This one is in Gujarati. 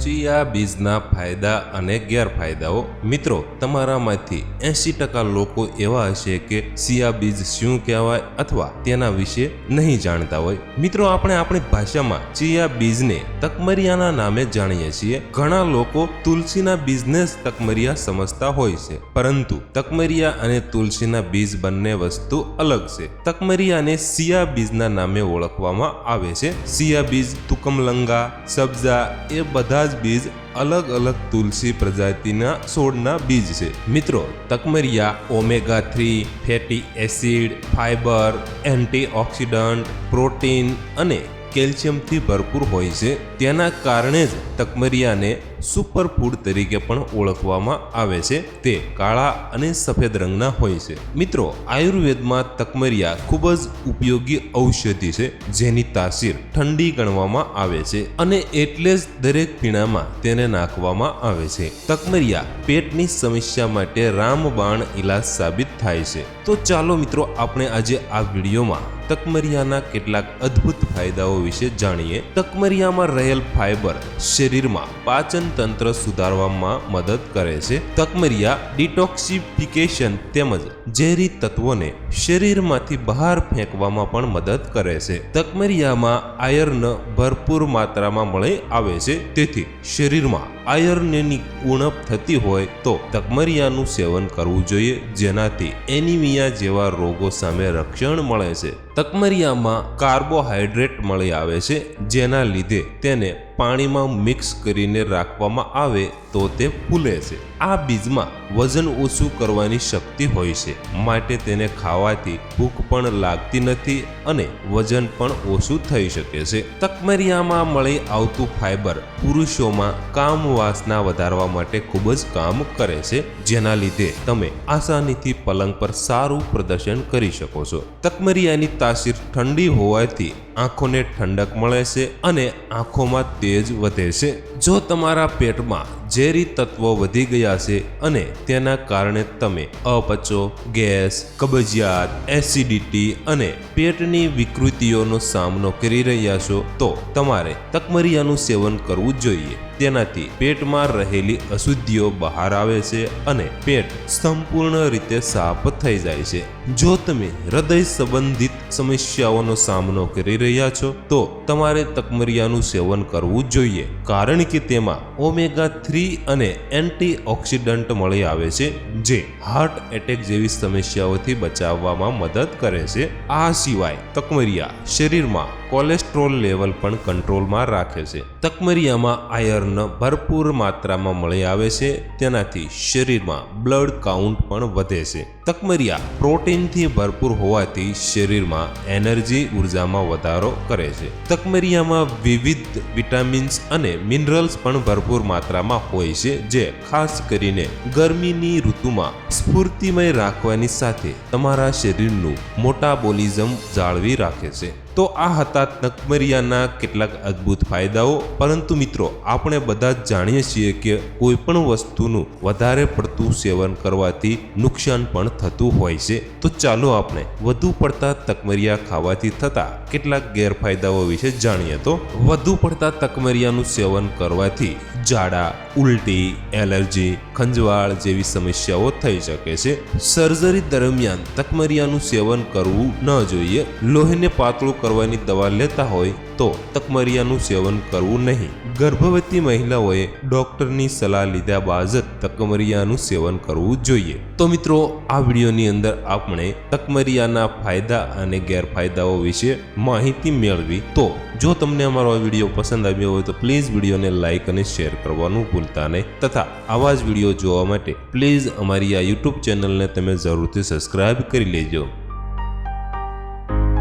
ચિયા બીજના ફાયદા અને ગેરફાયદાઓ. મિત્રો, તમારામાંથી એંસી ટકા લોકો એવા હશે કે સિયા બીજ શું કહેવાય અથવા તેના વિશે નહીં જાણતા હોય. મિત્રો, આપણે આપણી ભાષામાં ચિયા બીજને તકમરિયાના નામે જાણીએ છીએ. ઘણા લોકો તુલસીના બીજને જ તકમરિયા સમજતા હોય છે. પરંતુ તકમરિયા અને તુલસીના બીજ બંને વસ્તુ અલગ છે. તકમરિયાને સિયા બીજના નામે ઓળખવામાં આવે છે. સિયા બીજ તુકમલંગા સબ્જા એ બધા જ બીજ અલગ અલગ તુલસી પ્રજાતિના છોડના બીજ છે. મિત્રો, તકમરિયા, omega three, fatty acid, fibre, antioxidant, protein અને કેલ્શિયમથી ભરપૂર હોય છે. તેના કારણે જ તકમરિયાને સુપર ફૂડ તરીકે પણ ઓળખવામાં આવે છે. તે કાળા અને સફેદ રંગના હોય છે. મિત્રો, આયુર્વેદમાં તકમરિયા ખૂબ જ ઉપયોગી ઔષધિ છે, જેની તાસીર ઠંડી ગણવામાં આવે છે અને એટલે જ દરેક પીણામાં તેને નાખવામાં આવે છે. તકમરિયા પેટની સમસ્યા માટે રામબાણ ઇલાજ સાબિત થાય છે. તો ચાલો મિત્રો, આપણે આજે આ વિડીયોમાં તકમરિયાના કેટલાક અદ્ભુત ફાયદાઓ વિશે જાણીએ. તકમરિયામાં રહેલ ફાઇબર શરીરમાં પાચન તંત્ર સુધારવામાં મદદ કરે છે. તકમરિયા ડિટોક્સિફિકેશન તેમજ ઝેરી તત્વોને શરીરમાંથી બહાર ફેંકવામાં પણ મદદ કરે છે. તકમરિયામાં આયર્ન ભરપૂર માત્રામાં મળી આવે છે. તેથી શરીરમાં આયર્નની ઉણપ થતી હોય તો તકમરિયાનું સેવન કરવું જોઈએ, જેનાથી એનિમિયા જેવા રોગો સામે રક્ષણ મળે છે. તકમરિયામાં કાર્બોહાઈડ્રેટ મળી આવે છે, જેના લીધે તેને પાણીમાં મિક્સ કરીને રાખવામાં આવે તો તે ફૂલે છે. આ બીજમાં વજન ઓછું કરવાની શક્તિ હોય છે. માટે તેને ખાવાથી ભૂખ પણ લાગતી નથી અને વજન પણ ઓછું થઈ શકે છે. તકમરિયામાં મળી આવતું ફાઇબર પુરુષોમાં કામ વાસના વધારવા માટે ખૂબ જ કામ કરે છે. જેના લીધે તમે આસાનીથી પલંગ પર સારું પ્રદર્શન કરી શકો છો. તકમરિયાની તાસીર ઠંડી હોવાથી આંખોને ઠંડક મળે છે અને આંખોમાં તેજ વધે છે. જો તમારા પેટમાં ઝેરી તત્વો વધી ગયા છે અને તેના કારણે તમે અપચો, ગેસ, કબજિયાત, એસિડિટી અને પેટની વિકૃતિઓનો સામનો કરી રહ્યા છો તો તમારે તકમરિયાનું સેવન કરવું જોઈએ. તેનાથી પેટમાં રહેલી અશુદ્ધિઓ બહાર આવે છે અને પેટ સંપૂર્ણ રીતે સાફ થઈ જાય છે. જો તમે હૃદય સંબંધિત સમસ્યાઓનો સામનો કરી રહ્યા છો તો તમારે તકમરિયાનું સેવન કરવું જોઈએ. કારણ કે તેમાં ઓમેગા થ્રી અને એન્ટીઓક્સિડન્ટ મળી આવે છે, જે હાર્ટ એટેક જેવી સમસ્યાઓથી બચાવવામાં મદદ કરે છે. આ સિવાય તકમરિયા શરીરમાં કોલેસ્ટ્રોલ લેવલ પણ કંટ્રોલમાં રાખે છે. તકમરિયામાં આયર્ન ભરપૂર માત્રામાં મળી આવે છે, તેનાથી શરીરમાં બ્લડ કાઉન્ટ પણ વધે છે. તકમરિયા પ્રોટીનથી ભરપૂર હોવાથી શરીરમાં એનર્જી ઉર્જામાં વધારો કરે છે. તકમરિયામાં વિવિધ વિટામિન્સ અને મિનરલ્સ પણ ભરપૂર માત્રામાં હોય છે, જે ખાસ કરીને ગરમીની ઋતુમાં સ્ફૂર્તિમય રાખવાની સાથે તમારા શરીરનું મોટાબોલિઝમ જાળવી રાખે છે. તો આ હતા તકમરિયાના કેટલાક અદ્ભુત ફાયદાઓ. પરંતુ મિત્રો, આપણે બધા જ જાણીએ છીએ કે કોઈપણ વસ્તુનું વધારે પડતું સેવન કરવાથી નુકસાન પણ થતું હોય છે. તો ચાલો આપણે વધુ પડતા તકમરિયા ખાવાથી થતા કેટલાક ગેરફાયદાઓ વિશે જાણીએ તો. વધુ પડતા તકમરિયાનું સેવન કરવાથી ઝાડા, ઉલટી, એલર્જી, ખંજવાળ જેવી સમસ્યાઓ થઈ શકે છે. સર્જરી દરમિયાન તકમરિયાનું સેવન કરવું ન જોઈએ. લોહીને પાતળું કરવાની દવા લેતા હોય તો તકમરિયાનું સેવન કરવું નહીં. ગર્ભવતી મહિલાઓએ ડોક્ટરની સલાહ લીધા બાદ જ તકમરિયાનું સેવન કરવું જોઈએ. તો મિત્રો, આ વિડીયોની અંદર આપણે તકમરિયાના ફાયદા અને ગેરફાયદાઓ વિશે માહિતી મેળવી. તો જો તમને અમારો આ વીડિયો પસંદ આવ્યો હોય તો પ્લીઝ વિડીયોને લાઇક અને શેર કરવાનું ભૂલતા નહીં. તથા આવા જ વીડિયો જોવા માટે પ્લીઝ અમારી આ યુટ્યુબ ચેનલને તમે જરૂરથી સબસ્ક્રાઇબ કરી લેજો.